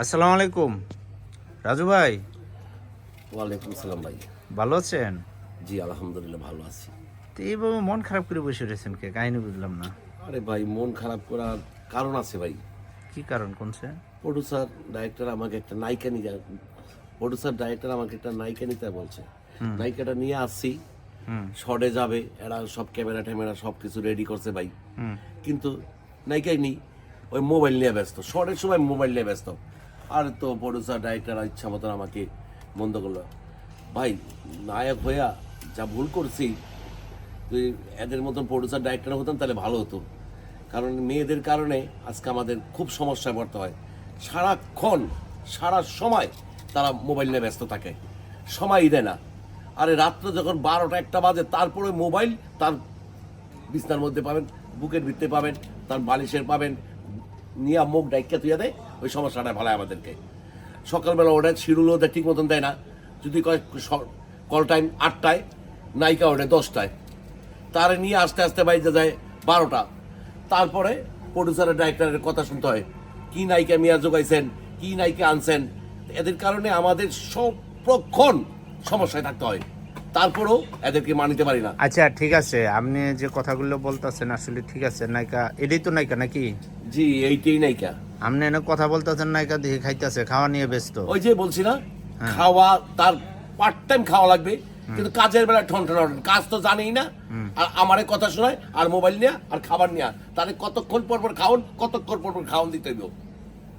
আসসালামু আলাইকুম। রাজু ভাই। ওয়ালাইকুম সালাম ভাই। ভালো আছেন? জি আলহামদুলিল্লাহ ভালো আছি। তো এইভাবে মন খারাপ করে বসে রয়েছেন কে? কাহিনী বুঝলাম না। আরে ভাই মন খারাপ করার কারণ আছে ভাই। কি কারণ কোনছে? প্রডিউসার ডাইরেক্টর আমাকে একটা নায়িকা নিয়ে প্রডিউসার ডাইরেক্টর আমাকে একটা নায়িকা নিতে বলছে। নায়িকাটা নিয়ে আসছি। হুম। শর্টে যাবে এরা সব ক্যামেরা ট্যামেরা সব কিছু রেডি করছে ভাই। কিন্তু নায়িকাই নেই ওই মোবাইল নিয়ে ব্যস্ত। শর্টের সময় মোবাইল নিয়ে ব্যস্ত। আর তো প্রডিউসার ডাইরেক্টর ইচ্ছা মতন আমাকে বন্ধ করল। ভাই, নায়ক হইয়া যা ভুল করছি তুই এদের মতন প্রডিউসার ডাইরেক্টর হতাম তাহলে ভালো হতো। কারণ মেয়েদের কারণে আজকে আমাদের খুব সমস্যায় পড়তে হয়। সারাক্ষণ, সারা সময় তারা মোবাইল নিয়ে ব্যস্ত থাকে। সময়ই দেয় না। আরে রাত্রে যখন বারোটা একটা বাজে, তারপরে মোবাইল তার বিছনার মধ্যে পাবেন, বুকের ভিতরে পাবেন, তার বালিশের পাবেন, নিয়ে মুখ ডাইকা তুইয়া দেয় ওই সমস্যাটা ভালো আমাদেরকে। সকালবেলা ওটা শিডিউল ওদের ঠিক মতন দেয় না। যদি কল টাইম আটটায়, নায়িকা ওঠে দশটায়। তার নিয়ে আস্তে আস্তে বাইরে যায় বারোটা। তারপরে প্রডিউসারের ডাইরেক্টরের কথা শুনতে হয়, কি নায়িকা মিয়া জোগাইছেন? কি নায়িকা আনছেন? এদের কারণে আমাদের সবক্ষণ সমস্যায় থাকতে হয়। তারপরেও এদেরকে মানিতে পারি না। আচ্ছা ঠিক আছে। আপনি যে কথাগুলো বলতেছেন আসলে ঠিক আছে নায়িকা এটাই তো নায়িকা নাকি? জি এইটাই নায়িকা। আপনি এনে কথা বলতেছেন নায়িকা দেখে খাইতেছে খাওয়া নিয়ে ব্যস্ত। ওই যে বলছি না খাওয়া তার পার্ট টাইম খাওয়া লাগবে। কিন্তু কাজের বেলা ঠন ঠন ঠন। কাজ তো জানেই না। আর আমারে কথা শোনায় আর মোবাইল নিয়ে আর খাবার নিয়ে। তাহলে কতক্ষণ পর পর খাওন কতক্ষণ পর পর খাওন দিতে হইব?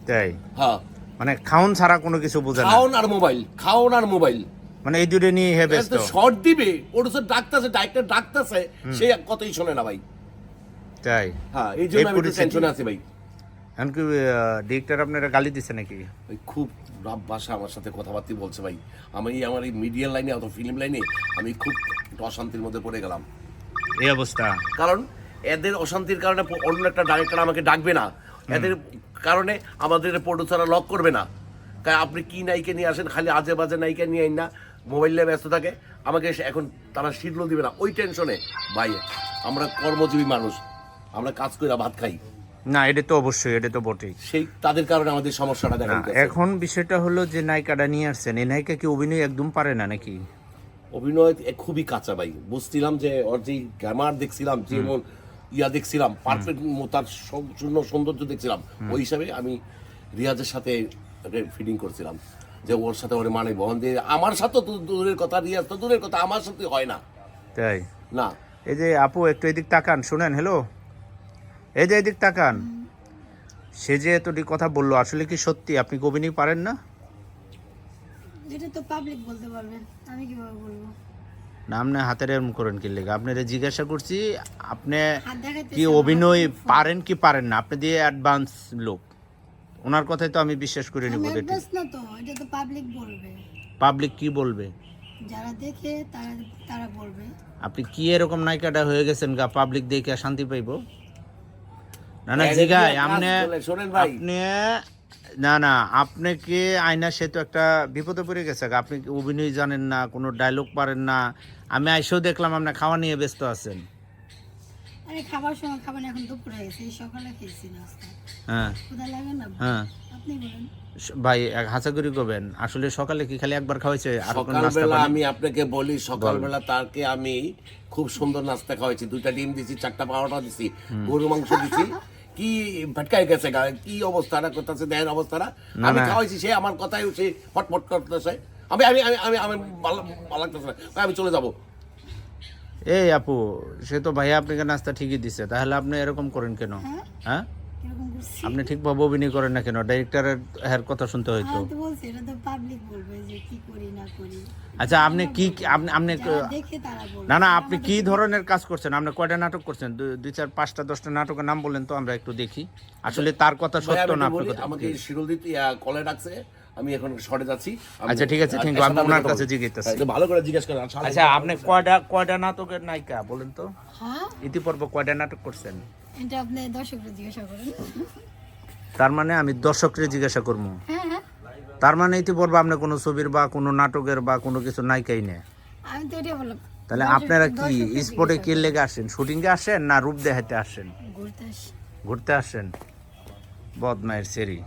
তাই? হ্যাঁ। মানে খাওন ছাড়া কোনো কিছু বোঝে খাওন আর মোবাইল খাওন আর মোবাইল মানে এই দুটো নিয়ে হে ব্যস্ত। শর্ট দিবে। প্রডিউসার ডাকতেছে ডাইরেক্টর ডাকতেছে সে কতই শোনে না ভাই। তাই? হ্যাঁ এই জন্য আমি টেনশনে আছি ভাই। এমনকি ডিরেক্টর আপনারা গালি দিচ্ছে নাকি? ভাই খুব রাব ভাষা আমার সাথে কথাবার্তা বলছে ভাই। আমি আমার এই মিডিয়া লাইনে অত ফিল্ম লাইনে আমি খুব অশান্তির মধ্যে পড়ে গেলাম। এই অবস্থা। কারণ এদের অশান্তির কারণে অন্য একটা ডাইরেক্টর আমাকে ডাকবে না। এদের কারণে আমাদের প্রডিউসাররা লক করবে না। তাই আপনি কি নায়িকা নিয়ে আসেন খালি আজে বাজে নায়িকা নিয়ে আইন না। মোবাইল নিয়ে ব্যস্ত থাকে আমাকে এখন তারা শিডল দিবে না। ওই টেনশনে ভাই আমরা কর্মজীবী মানুষ আমরা কাজ করে ভাত খাই। না এটা তো অবশ্যই এটা তো বটেই। সেই তাদের কারণে আমাদের সমস্যাটা দেখা। এখন বিষয়টা হলো যে নায়িকাটা নিয়ে আসছেন এই নায়িকা কি অভিনয় একদম পারে না নাকি? অভিনয় খুবই কাঁচা ভাই। বুঝছিলাম যে ওর যে গ্রামার দেখছিলাম যেমন ইয়া দেখছিলাম পারফেক্ট তার শূন্য সৌন্দর্য দেখছিলাম ওই হিসাবে আমি রিয়াজের সাথে ফিডিং করছিলাম। যে ওর সাথে ওর মানে বহন দিয়ে আমার সাথে তো দূরের কথা রিয়াজ তো দূরের কথা আমার সাথে হয় না। তাই? না। এই যে আপু একটু এদিক তাকান শুনেন হ্যালো এই যে এদিক তাকান। সে যে এতটি কথা বলল আসলে কি সত্যি? আপনি কি অভিনয় পারেন না? এটা তো পাবলিক বলতে পারবে আমি কীভাবে বলব? না আপনি হাতের এরম করেন কি লেগে? আপনারা জিজ্ঞাসা করছি আপনি কি অভিনয় পারেন কি পারেন না? আপনি দিয়ে অ্যাডভান্স লোক। ওনার কথাই তো আমি বিশ্বাস করে নিব অভ্যাস না তো এটা তো পাবলিক বলবে। পাবলিক কি বলবে? যারা দেখে তারা তারা বলবে। আপনি কি এরকম নায়িকাটা হয়ে গেছেন গা পাবলিক দেখে শান্তি পাইবো? না না জিগাই আপনি। আপনি না না আপনি কি আয়না সে তো একটা বিপদে পড়ে গেছে গা। আপনি কি অভিনয় জানেন না কোনো ডায়লগ পারেন না? আমি আইসেও দেখলাম আপনি খাওয়া নিয়ে ব্যস্ত আছেন। আরে খাবার সময় খাবার এখন দুপুর হয়ে গেছে সকালে খেয়েছি নাস্তা। হ্যাঁ। কোথা লাগে না? হ্যাঁ। আপনি বলেন। ভাই হাসাগুড়ি করবেন। আসলে সকালে কি খালি একবার খাওয়াইছে আর কোনো নাস্তা সকালবেলা আমি আপনাকে বলি সকালবেলা তাকে আমি খুব সুন্দর নাস্তা খাওয়াইছি। দুইটা ডিম দিছি চারটা পাওয়াটা দিছি গরু মাংস দিছি। কি ভটকাই গেছে গা? কি অবস্থাটা করতেছে দেহের অবস্থাটা? আমি খাওয়াইছি সে আমার কথাই সে ফটফট করতেছে। আমি আমি আমি আমি আমি ভালো ভালো লাগতেছে না। আমি চলে যাব। এই আপু সে তো ভাইয়া আপনাকে নাস্তা ঠিকই দিছে তাহলে আপনি এরকম করেন কেন? হ্যাঁ? হ্যাঁ? আপনি ঠিকভাবে অভিনয় করেন না কেন? ডাইরেক্টরের এর কথা শুনতে হয়তো তো। বলছি এটা তো পাবলিক বলবে যে কি করি না করি। আচ্ছা আপনি কি আপনি আপনি না না আপনি কি ধরনের কাজ করছেন? আপনি কয়টা নাটক করছেন? দুই- চার পাঁচটা দশটা নাটকের নাম বলেন তো আমরা একটু দেখি। আসলে তার কথা সত্য না আপনার কথা? আমাকে শিরল দিতে কলে ডাকছে। আমি এখন শর্টে যাচ্ছি। আচ্ছা, ঠিক আছে, you, এর আমি ওনার কাছে। জিজ্ঞাসা হ্যাঁ, ভালো করে জিজ্ঞেস করেন আচ্ছা আপনি কয়টা কয়টা নাটকের নায়িকা বলেন তো? হ্যাঁ। ইতিপূর্বে কয়টা নাটক করছেন? এটা আপনি দর্শকরা জিজ্ঞাসা করেন। তার মানে আমি দর্শকরে জিজ্ঞাসা করব। হ্যাঁ হ্যাঁ। তার মানে ইতিপূর্বে আপনি কোনো ছবির বা কোনো নাটকের বা কোনো কিছু নায়িকাই নেই? আমি তো এটা বললাম তাহলে আপনারা কি স্পটে কি লেগে আসেন? শুটিং এ আসেন না রূপ দেখাতে আসেন? ঘুরতে আসি। ঘুরতে আসেন? বদমায়ের সেরি।